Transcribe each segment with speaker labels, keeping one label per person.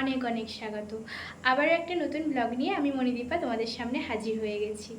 Speaker 1: অনেক অনেক স্বাগত। আবার একটা নতুন ব্লগ নিয়ে আমি মণিদীপা তোমাদের সামনে হাজির হয়ে গেছি।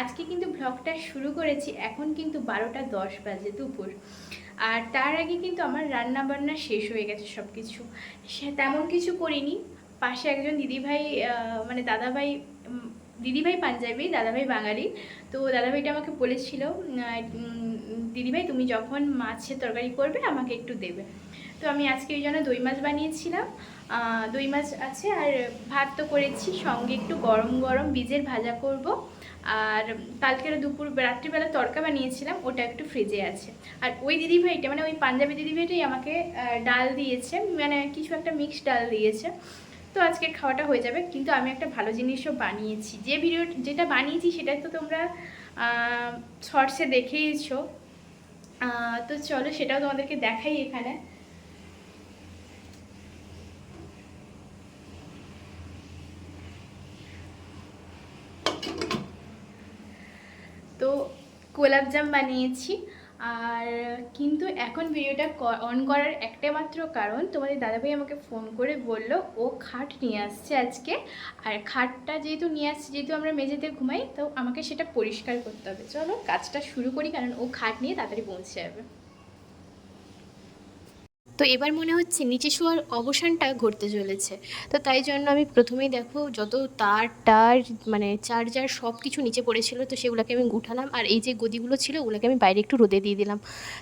Speaker 1: আজকে কিন্তু ব্লগটা শুরু করেছি এখন কিন্তু বারোটা দশ বাজে দুপুর। আর তার আগে কিন্তু আমার রান্না বান্না শেষ হয়ে গেছে সব কিছু তেমন কিছু করিনি। পাশে একজন দিদিভাই মানে দাদাভাই দিদিভাই পাঞ্জাবি, দাদাভাই বাঙালি। তো দাদাভাইটা আমাকে বলেছিল দিদিভাই, তুমি যখন মাছের তরকারি করবে, আমাকে একটু দেবে। তো আমি আজকে ওই জন্য দই মাছ বানিয়েছিলাম। দই মাছ আছে, আর ভাত তো করেছি। সঙ্গে একটু গরম গরম বীজের ভাজা করব। আর কালকের দুপুর, রাত্রিবেলা তড়কা বানিয়েছিলাম, ওটা একটু ফ্রিজে আছে। আর ওই দিদিভাইটা মানে ওই পাঞ্জাবি দিদিভাইটাই আমাকে ডাল দিয়েছে। মানে কিছু একটা মিক্সড ডাল দিয়েছে। তো আজকে খাওয়াটা হয়ে যাবে। কিন্তু আমি একটা ভালো জিনিসও বানিয়েছি। যে ভিডিও যেটা বানিয়েছি সেটা তো তোমরা শর্টসে দেখেইছো। তো চলো সেটাও তোমাদেরকে দেখাই এখানে। তো গোলাপজাম বানিয়েছি। আর কিন্তু এখন ভিডিওটা অন করার একটাই মাত্র কারণ, তোমাদের দাদাভাই আমাকে ফোন করে বলল, ও খাট নিয়ে আসছে আজকে। আর খাটটা যেহেতু নিয়ে আসছে, যেহেতু আমরা মেঝেতে ঘুমাই, তো আমাকে সেটা পরিষ্কার করতে হবে। চলো কাজটা শুরু করি, কারণ ও খাট নিয়ে তাড়াতাড়ি পৌঁছে যাবে। তো এবার মনে হচ্ছে নিচে শোয়ার অবসানটা ঘটতে চলেছে। তো তাই জন্য আমি প্রথমেই দেখো যত তার, টার মানে চার্জার সব কিছু নিচে পড়েছিল, তো সেগুলোকে আমি উঠালাম আর এই যে গদিগুলো ছিল, ওগুলোকে আমি বাইরে একটু রোদে দিয়ে দিলাম।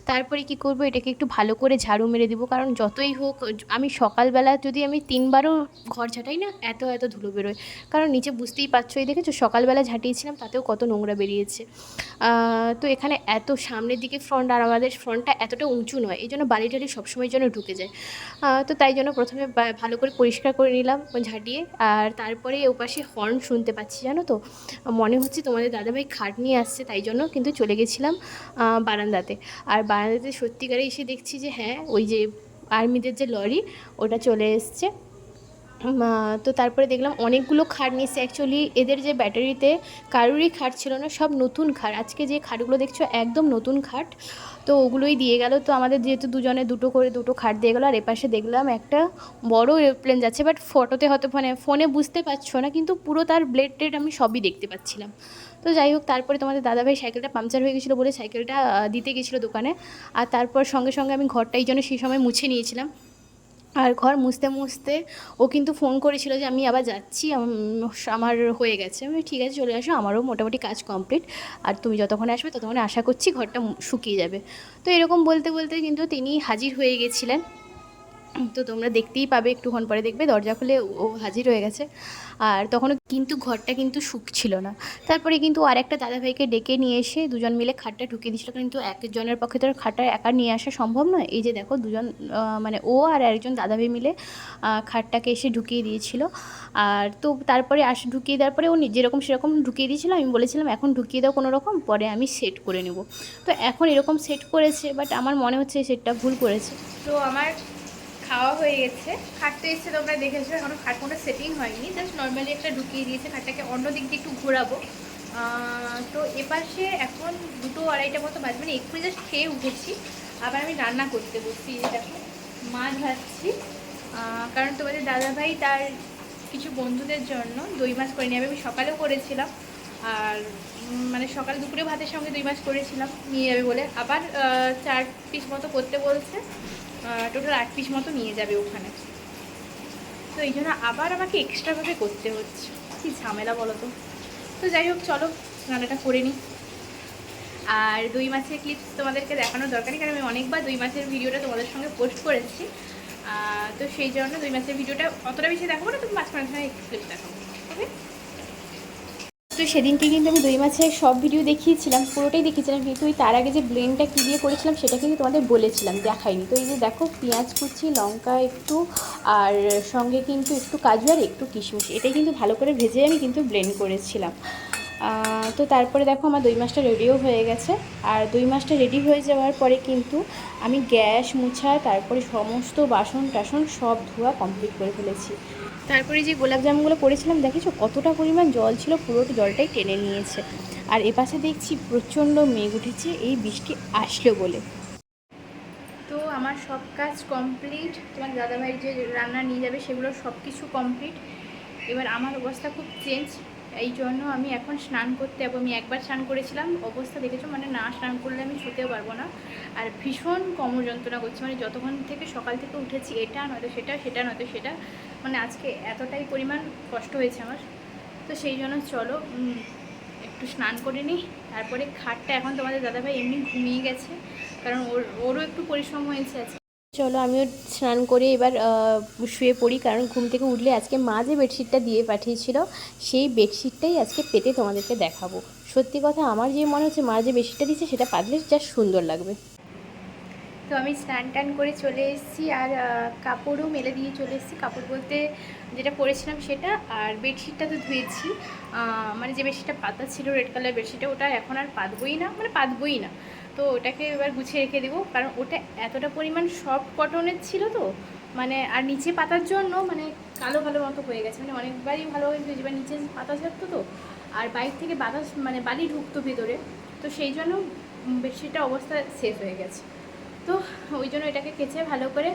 Speaker 1: তারপরে কি করব, এটাকে একটু ভালো করে ঝাড়ু মেরে দিব, কারণ যতই হোক, আমি সকালবেলা যদি আমি তিনবারও ঘর ঝাঁটাই না, এত এত ধুলো বেরোয়। কারণ নিচে বুঝতেই পারছ, এই দেখেছ, সকালবেলা ঝাঁটিয়েছিলাম, তাতেও কত নোংরা বেরিয়েছে। তো এখানে এত সামনের দিকে ফ্রন্ট আর আমাদের ফ্রন্টটা এতটা উঁচু নয়, এই জন্য বালি টালি সবসময় যেন ঢুকে যায়। তো তাই জন্য প্রথমে ভালো করে পরিষ্কার করে নিলাম ঝাঁটিয়ে আর তারপরে ওপাশে হর্ন শুনতে পাচ্ছি, জানো তো? মনে হচ্ছে তোমাদের দাদাভাই খাট নিয়ে আসছে, তাই জন্য কিন্তু চলে গেছিলাম বারান্দাতে। আর বারান্দাতে সত্যিকারে এসে দেখছি যে হ্যাঁ ওই যে আর্মিদের যে লরি, ওটা চলে এসছে। তো তারপরে দেখলাম অনেকগুলো খাট নিয়েছে। অ্যাকচুয়ালি এদের যে ব্যাটারিতে কারোরই খাট ছিল না, সব নতুন খাট। আজকে যে খাটগুলো দেখছ, একদম নতুন খাট। তো ওগুলোই দিয়ে গেল। তো আমাদের যেহেতু দুজনে দুটো করে দুটো খাট দিয়ে গেলো, আর এপাশে দেখলাম একটা বড় এরোপ্লেন যাচ্ছে বাট ফটোতে হয়তো মানে ফোনে বুঝতে পারছ না, কিন্তু পুরো তার ব্লেড টেড আমি সবই দেখতে পাচ্ছিলাম। তো যাই হোক, তারপরে তোমাদের দাদাভাই সাইকেলটা পাংচার হয়ে গেছিল বলে সাইকেলটা দিতে গেছিল দোকানে। আর তারপর সঙ্গে সঙ্গে আমি ঘরটা এই জন্য সেই সময় মুছে নিয়েছিলাম। আর ঘর মুছতে মুছতে ও কিন্তু ফোন করেছিল যে আমি আবার যাচ্ছি আমার হয়ে গেছে। আমি ঠিক আছে, চলে আসো, আমারও মোটামুটি কাজ কমপ্লিট আর তুমি যতক্ষণে আসবে, ততক্ষণে আশা করছি ঘরটা শুকিয়ে যাবে। তো এরকম বলতে বলতে কিন্তু তিনি হাজির হয়ে গেছিলেন। তো তোমরা দেখতেই পাবে, একটুক্ষণ পরে দেখবে, দরজা খুলে ও হাজির হয়ে গেছে। আর তখনও কিন্তু ঘরটা কিন্তু শুকছিল না। তারপরে কিন্তু আর একটা দাদাভাইকে ডেকে নিয়ে এসে দুজন মিলে খাটটা ঢুকিয়ে দিয়েছিল। কিন্তু একজনের পক্ষে তো খাটটা একা নিয়ে আসা সম্ভব নয়। এই যে দেখো, দুজন মানে ও আর একজন দাদাভাই মিলে খাটটাকে এসে ঢুকিয়ে দিয়েছিল। আর তো তারপরে আস, ঢুকিয়ে দেওয়ার পরে ও যেরকম সেরকম ঢুকিয়ে দিয়েছিল, আমি বলেছিলাম, এখন ঢুকিয়ে দাও কোনো রকম, পরে আমি সেট করে নেব। তো এখন এরকম সেট করেছে, বাট আমার মনে হচ্ছে এই সেটটা ভুল করেছে। তো আমার খাওয়া হয়ে গেছে। খাটতে এসে তোমরা দেখেছ, এখনও খাট কোনো সেটিং হয়নি। জাস্ট নর্মালি একটা ঢুকিয়ে দিয়েছে, খাটটাকে অন্য দিক দিয়ে একটু ঘোরাবো। তো এপাশে এখন দুটো আড়াইটা মতো বাজবে মানে একটু জাস্ট খেয়ে উঠেছি। আবার আমি রান্না করতে বসছি দেখো, মাছ ভাজছি। কারণ তোমাদের দাদাভাই তার কিছু বন্ধুদের জন্য দই মাছ করে নিয়ে আমি সকালেও করেছিলাম, আর মানে সকাল দুপুরে ভাতের সঙ্গে দুই মাছ করেছিলাম, নিয়ে যাবে বলে। আবার চার পিস মতো করতে বলছে। টোটাল আট পিস মতো নিয়ে যাবে ওখানে। তো এই জন্য আবার আমাকে এক্সট্রাভাবে করতে হচ্ছে। কি ঝামেলা বলো তো তো যাই হোক, চলো রান্নাটা করে নিই। আর দই মাছের ক্লিপস তোমাদেরকে দেখানোর দরকার নেই, কারণ আমি অনেকবার দুই মাছের ভিডিওটা তোমাদের সঙ্গে পোস্ট করেছি। তো সেই জন্য দুই মাছের ভিডিওটা অতটা বেশি দেখাবো না তুমি মাছ মাঝে ক্লিপস দেখাবো ওকে তো সেদিনকে কিন্তু আমি দই মাছের সব ভিডিও দেখিয়েছিলাম, পুরোটাই দেখিয়েছিলাম, কিন্তু ওই তার আগে যে ব্লেনটা কী দিয়ে করেছিলাম সেটা কিন্তু তোমাদের বলেছিলাম, দেখাইনি। তো এই যে দেখো, পেঁয়াজ কুচি, লঙ্কা একটু, আর সঙ্গে কিন্তু একটু কাজু আর একটু কিশমিশ, এটাই কিন্তু ভালো করে ভেজে আমি কিন্তু ব্লেন্ড করেছিলাম। তো তারপরে দেখো আমার দই মাছটা রেডিও হয়ে গেছে, আর দই মাছটা রেডি হয়ে যাওয়ার পরে কিন্তু আমি গ্যাস মুছা, তারপরে সমস্ত বাসন টাসন সব ধোয়া কমপ্লিট করে ফেলেছি। তারপরে যে গোলাপ জামগুলো করেছিলাম দেখেছ? কতটা পরিমাণ জল ছিল, পুরোটা জলটাই টেনে নিয়েছে। আর এপাশে দেখছি প্রচণ্ড মেঘ উঠেছে, এই বৃষ্টি আসলো বলে। তো আমার
Speaker 2: সব কাজ কমপ্লিট। তোমার দাদাভাইয়ের যে রান্না নিয়ে যাবে, সেগুলো সব কিছু কমপ্লিট। এবার আমার অবস্থা খুব চেঞ্জ। এই জন্য আমি এখন স্নান করতে যাব আমি একবার স্নান করেছিলাম। অবস্থা দেখেছ? মানে না স্নান করলে আমি শুতেও পারব না। আর ভীষণ কোমর যন্ত্রণা করছে। মানে যতক্ষণ থেকে সকাল থেকে উঠেছি, এটা নয়তো সেটা সেটা নয়তো সেটা মানে আজকে এতটাই পরিমাণ কষ্ট হয়েছে আমার। তো সেই জন্য চলো একটু স্নান করে নিই। তারপরে খাটটা এখন তোমাদের দাদাভাই এমনি ঘুমিয়ে গেছে। কারণ ওর, ওরও একটু পরিশ্রম হয়েছে আজকে।
Speaker 1: চলো আমিও স্নান করে এবার শুয়ে পড়ি, কারণ ঘুম থেকে উঠলে আজকে মা যে বেডশিটটা দিয়ে পাঠিয়েছিল, সেই বেডশিটটাই আজকে পেতে তোমাদেরকে দেখাবো। সত্যি কথা, আমার যে মনে হচ্ছে মা যে বেডশিটটা দিচ্ছে সেটা পাতলে যা সুন্দর লাগবে।
Speaker 2: তো আমি স্নান টান করে চলে এসেছি, আর কাপড়ও মেলে দিয়ে চলে এসেছি। কাপড় বলতে যেটা পরেছিলাম সেটা, আর বেডশিটটা তো ধুয়েছি। মানে যে বেডশিটটা পাতা ছিল, রেড কালার বেডশিটটা, ওটা এখন আর পাতবই না মানে পাতবই না। তো ওটাকে এবার গুছিয়ে রেখে দেবো। কারণ ওটা এতটা পরিমাণ সফট কটনের ছিল তো মানে আর নিচে পাতার জন্য মানে কালো কালো মতো হয়ে গেছে। মানে অনেকবারই ভালো হয়ে গেছে এবার নিচে পাতা থাকতো তো, আর বাইক থেকে বাতাস মানে বালি ঢুকতো ভেতরে। তো সেই জন্য বেডশিটটা অবস্থা শেষ হয়ে গেছে। তো ওই জন্য এটাকে কেচে ভালো করে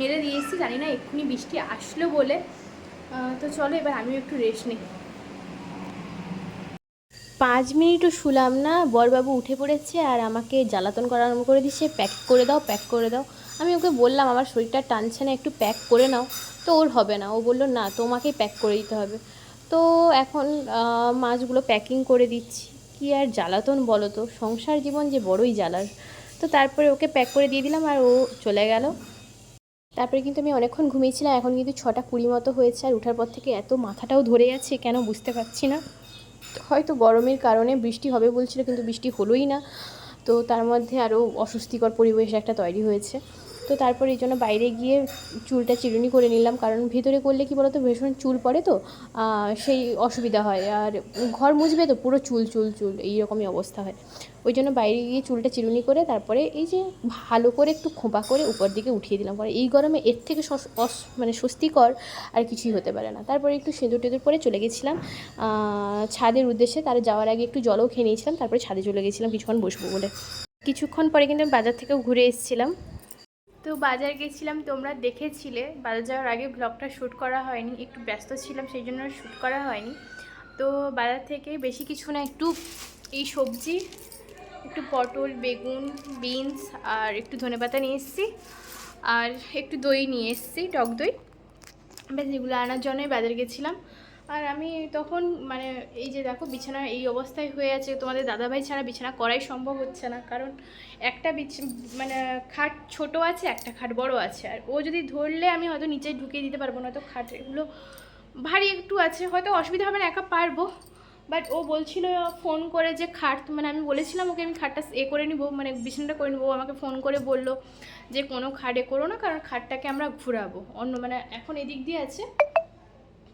Speaker 2: মেরে দিয়েছি জানি না এক্ষুনি বৃষ্টি আসলো বলে। তো চলো এবার আমিও একটু রেস্ট নিই।
Speaker 1: পাঁচ মিনিটও শুলাম না, বরবাবু উঠে পড়েছে আর আমাকে জ্বালাতন করা আরম্ভ করে দিচ্ছে প্যাক করে দাও, প্যাক করে দাও। আমি ওকে বললাম, আমার শরীরটা টানছে না, একটু প্যাক করে নাও। তো ওর হবে না, ও বলল, না তোমাকেই প্যাক করে দিতে হবে। তো এখন মাছগুলো প্যাকিং করে দিচ্ছি। কি আর জ্বালাতন বলো তো, সংসার জীবন যে বড়ই জ্বালার। তো তারপরে ওকে প্যাক করে দিয়ে দিলাম আর ও চলে গেল। তারপরে কিন্তু আমি অনেকক্ষণ ঘুমিয়েছিলাম, এখন কিন্তু ছটা কুড়ি মতো হয়েছে আর ওঠার পর থেকে এত মাথাটাও ধরে যাচ্ছে কেন বুঝতে পারছি না। হয়তো গরমের কারণে বৃষ্টি হবে বলছিল, কিন্তু বৃষ্টি হলোই না। তো তার মধ্যে আরও অস্বস্তিকর পরিবেশ একটা তৈরি হয়েছে। তো তারপর এই জন্য বাইরে গিয়ে চুলটা চিরুনি করে নিলাম। কারণ ভিতরে করলে কি বলতো, ভীষণ চুল পড়ে তো সেই অসুবিধা হয়। আর ঘর মুছবে তো, পুরো চুল চুল চুল এই রকমই অবস্থা হয়। ওই জন্য বাইরে গিয়ে চুলটা চিরুনি করে তারপরে এই যে ভালো করে একটু খোঁপা করে উপর দিকে উঠিয়ে দিলাম। কারণ এই গরমে এর থেকে অস- মানে স্বস্তিকর আর কিছুই হতে পারে না। তারপরে একটু সেঁদুর টেঁদুর পরে চলে গেছিলাম ছাদের উদ্দেশ্যে। তার যাওয়ার আগে একটু জলও খেয়ে নিয়েছিলাম, তারপরে ছাদে চলে গেছিলাম, কিছুক্ষণ বসবো বলে। কিছুক্ষণ পরে কিন্তু আমি বাজার থেকেও ঘুরে এসেছিলাম।
Speaker 2: তো বাজার গেছিলাম, তোমরা দেখেছিলে। বাজার যাওয়ার আগে ব্লগটা শ্যুট করা হয়নি, একটু ব্যস্ত ছিলাম, সেই জন্য শ্যুট করা হয়নি। তো বাজার থেকে বেশি কিছু না, একটু এই সবজি, একটু পটল, বেগুন, বিনস আর একটু ধনেপাতা নিয়ে এসেছি। আর একটু দই নিয়ে এসেছি, টক দই। ব্যাস, এগুলো আনার জন্যই বাজার গেছিলাম। আর আমি তখন মানে এই যে দেখো বিছানা এই অবস্থায় হয়ে আছে, তোমাদের দাদাভাই ছাড়া বিছানা করাই সম্ভব হচ্ছে না। কারণ একটা বিছ মানে খাট ছোট আছে, একটা খাট বড় আছে। আর ও যদি ধরলে আমি হয়তো নিচে ঢুকিয়ে দিতে পারব না। তো খাট এগুলো ভারী একটু আছে, হয়তো অসুবিধা হবে না, একা পারব। বাট ও বলছিল ফোন করে যে খাট মানে আমি বলেছিলাম ওকে আমি খাটটা এ করে নিবো মানে বিছানাটা করে নিবো। আমাকে ফোন করে বলল যে কোনো খাটে করো না, কারণ খাটটাকে আমরা ঘুরাবো। অন্য মানে এখন এদিক দিয়ে আছে।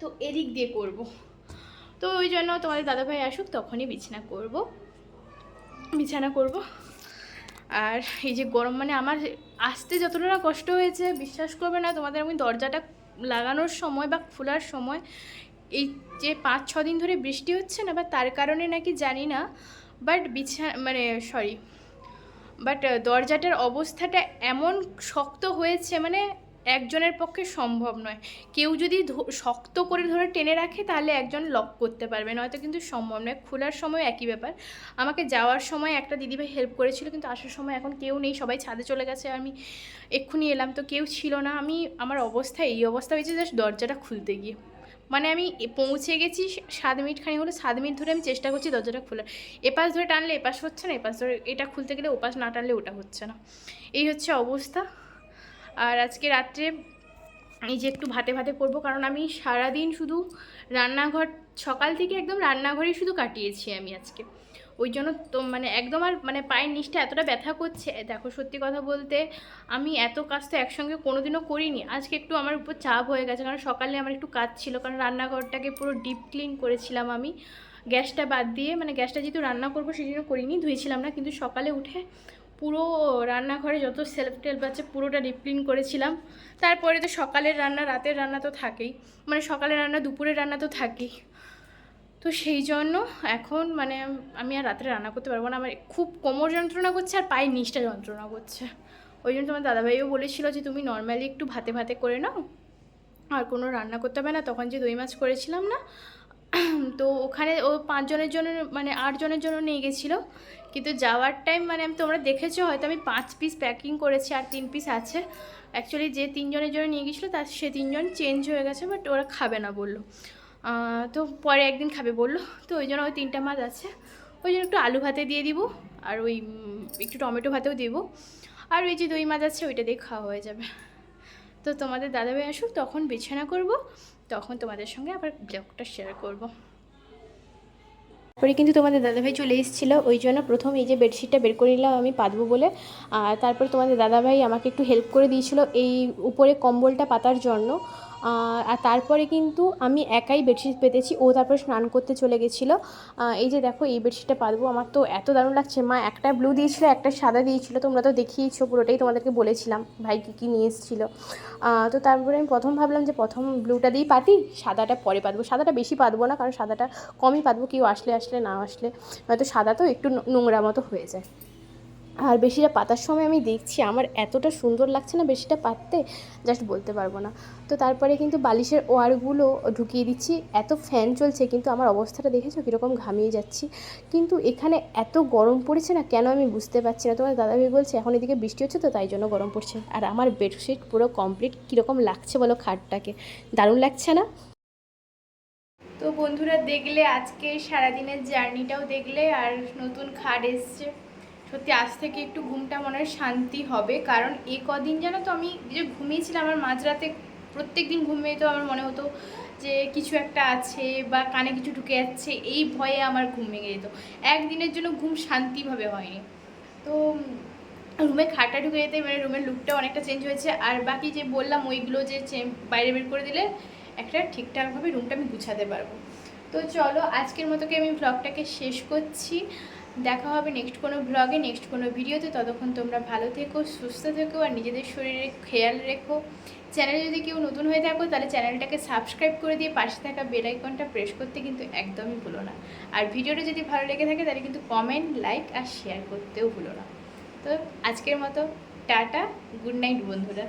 Speaker 2: তো এদিক দিয়ে করব। তো ওই জন্য তোমাদের দাদাভাই আসুক, তখনই বিছানা করব। বিছানা করব। আর এই যে গরম মানে আমার আসতে যতটা না কষ্ট হয়েছে, বিশ্বাস করবে না, তোমাদের আমি দরজাটা লাগানোর সময় বা খোলার সময়, এই যে পাঁচ, ছ দিন ধরে বৃষ্টি হচ্ছে না, বা তার কারণে নাকি জানি না বাট বিছা মানে সরি বাট দরজাটার অবস্থাটা এমন শক্ত হয়েছে মানে একজনের পক্ষে সম্ভব নয়। কেউ যদি শক্ত করে ধরে টেনে রাখে, তাহলে একজন লক করতে পারবে। নয়তো কিন্তু সম্ভব নয়। খোলার সময় একই ব্যাপার। আমাকে যাওয়ার সময় একটা দিদিভাই হেল্প করেছিল, কিন্তু আসার সময় এখন কেউ নেই। সবাই ছাদে চলে গেছে। আমি এক্ষুনি এলাম। তো কেউ ছিল না। আমি, আমার অবস্থা এই অবস্থা হয়েছে জাস্ট দরজাটা খুলতে গিয়ে। মানে আমি পৌঁছে গেছি সাত মিনিট খানি হলো। সাত মিনিট ধরে আমি চেষ্টা করছি দরজাটা খোলার। এপাশ ধরে টানলে এপাশ হচ্ছে না, এপাশ ধরে এটা খুলতে গেলে ওপাশ না টানলে ওটা হচ্ছে না। এই হচ্ছে অবস্থা। আর আজকে রাত্রে এই যে একটু ভাতে ভাতে করব, কারণ আমি সারাদিন শুধু রান্নাঘর, সকাল থেকে একদম রান্নাঘরেই শুধু কাটিয়েছি আমি আজকে। ওই জন্য তো মানে একদম আর মানে পায়ের নিচটা এতটা ব্যথা করছে। দেখো, সত্যি কথা বলতে আমি এত কাজ তো একসঙ্গে কোনোদিনও করিনি। আজকে একটু আমার উপর চাপ হয়ে গেছে, কারণ সকালে আমার একটু কাজ ছিল, কারণ রান্নাঘরটাকে পুরো ডিপ ক্লিন করেছিলাম আমি। গ্যাসটা বাদ দিয়ে মানে গ্যাসটা যেহেতু রান্না করব সেই জন্য করিনি, ধুয়েছিলাম না, কিন্তু সকালে উঠে পুরো রান্নাঘরে যত সেলফ টেলফ আছে পুরোটা ডিপ ক্লিন করেছিলাম। তারপরে তো সকালের রান্না, রাতের রান্না তো থাকেই। মানে সকালের রান্না, দুপুরের রান্না তো থাকেই। তো সেই জন্য এখন মানে আমি আর রাত্রে রান্না করতে পারব না। আমার খুব কোমর যন্ত্রণা করছে আর পায়ের নিষ্ঠা যন্ত্রণা করছে। ওই জন্য তোমার দাদাভাইও বলেছিল যে তুমি নর্মালি একটু ভাতে ভাতে করে নাও। আর কোনো রান্না করতে হবে না। তখন যে দই মাছ করেছিলাম না, তো ওখানে ও পাঁচজনের জন্য মানে আটজনের জন্য নিয়ে গেছিল। কিন্তু যাওয়ার টাইম মানে আমি তোমরা দেখেছ, হয়তো আমি পাঁচ পিস প্যাকিং করেছি আর তিন পিস আছে। অ্যাকচুয়ালি যে তিনজনের জন্য নিয়ে গেছিল তার সে তিনজন চেঞ্জ হয়ে গেছে বাট ওরা খাবে না বলল। তো পরে একদিন খাবে বলল। তো ওই জন্য ওই তিনটা মাছ আছে। ওই জন্য একটু আলু ভাতে দিয়ে দিব, আর ওই একটু টমেটো ভাতেও দিব। আর ওই যে দই মাছ আছে, ওইটা দিয়ে খাওয়া হয়ে যাবে। তো তোমাদের দাদাভাই আসুক, তখন বিছানা করব, তখন তোমাদের সঙ্গে আবার ব্লগটা শেয়ার করব।
Speaker 1: তারপরে কিন্তু তোমাদের দাদাভাই চলে এসেছিল, ওই জন্য প্রথম এই যে বেডশিটটা বের করে নিলাম আমি পাতবো বলে। আর তারপর তোমাদের দাদাভাই আমাকে একটু হেল্প করে দিয়েছিলো এই উপরে কম্বলটা পাতার জন্য। আর তারপরে কিন্তু আমি একাই বেডশিট পেতেছি। ও তারপরে স্নান করতে চলে গেছিল। এই যে দেখো, এই বেডশিটটা পাতবো। আমার তো এত দারুণ লাগছে। মা একটা ব্লু দিয়েছিলো, একটা সাদা দিয়েছিল। তোমরা তো দেখিয়েছো পুরোটাই, তোমাদেরকে বলেছিলাম। ভাই কী কী নিয়ে এসেছিল। তো তারপরে আমি প্রথম ভাবলাম যে প্রথম ব্লুটা দিয়েই পাতি, সাদাটা পরে পাতবো। সাদাটা বেশি পাতবো না, কারণ সাদাটা কমই পাতবো। কেউ আসলে আসলে, না আসলে। হয়তো সাদা তো একটু নোংরা মতো হয়ে যায়। আর বেশিটা পাতার সময় আমি দেখছি, আমার এতটা সুন্দর লাগছে না বেশিটা পাততে জাস্ট বলতে পারব না। তো তারপরে কিন্তু বালিশের ওয়ারগুলো ঢুকিয়ে দিচ্ছি, এত ফ্যান চলছে কিন্তু আমার অবস্থাটা দেখেছ কীরকম ঘামিয়ে যাচ্ছি? কিন্তু এখানে এত গরম পড়েছে না কেন আমি বুঝতে পারছি না। তোমার দাদাভাই বলছে, এখন এদিকে বৃষ্টি হচ্ছে তো, তাই জন্য গরম পড়ছে। আর আমার বেডশিট পুরো কমপ্লিট কীরকম লাগছে বলো খাটটাকে? দারুণ লাগছে না?
Speaker 2: তো বন্ধুরা দেখলে আজকে সারাদিনের জার্নিটাও দেখলে আর নতুন খাট এসছে। সত্যি, আজ থেকে একটু ঘুমটা মনে হয় শান্তি হবে। কারণ এ কদিন যেন তো আমি যে ঘুমিয়েছিলাম, আমার মাঝরাতে প্রত্যেক দিন ঘুমিয়ে তো আমার মনে হতো যে কিছু একটা আছে বা কানে কিছু ঢুকে যাচ্ছে, এই ভয়ে আমার ঘুম ভেঙে যেত। একদিনের জন্য ঘুম শান্তিভাবে হয়নি। তো রুমে খাটটা ঢুকে যেতে মানে রুমের লুকটা অনেকটা চেঞ্জ হয়েছে। আর বাকি যে বললাম, ওইগুলো যে বাইরে বের করে দিলে একটা ঠিকঠাকভাবে রুমটা আমি গুছাতে পারব। তো চলো, আজকের মতো কি আমি ব্লগটাকে শেষ করছি? দেখা হবে নেক্সট কোনো ব্লগে নেক্সট কোনো ভিডিওতে ততক্ষণ তোমরা ভালো থেকো, সুস্থ থেকো, আর নিজেদের শরীরে খেয়াল রেখো। চ্যানেলে যদি কেউ নতুন হয়ে থাকো, তাহলে চ্যানেলটাকে সাবস্ক্রাইব করে দিয়ে পাশে থাকা বেল আইকনটা প্রেস করতে কিন্তু একদমই ভুলো না। আর ভিডিওটা যদি ভালো লেগে থাকে, তাহলে কিন্তু কমেন্ট লাইক আর শেয়ার করতেও ভুলো না। তো আজকের মতো, টাটা গুড নাইট বন্ধুরা।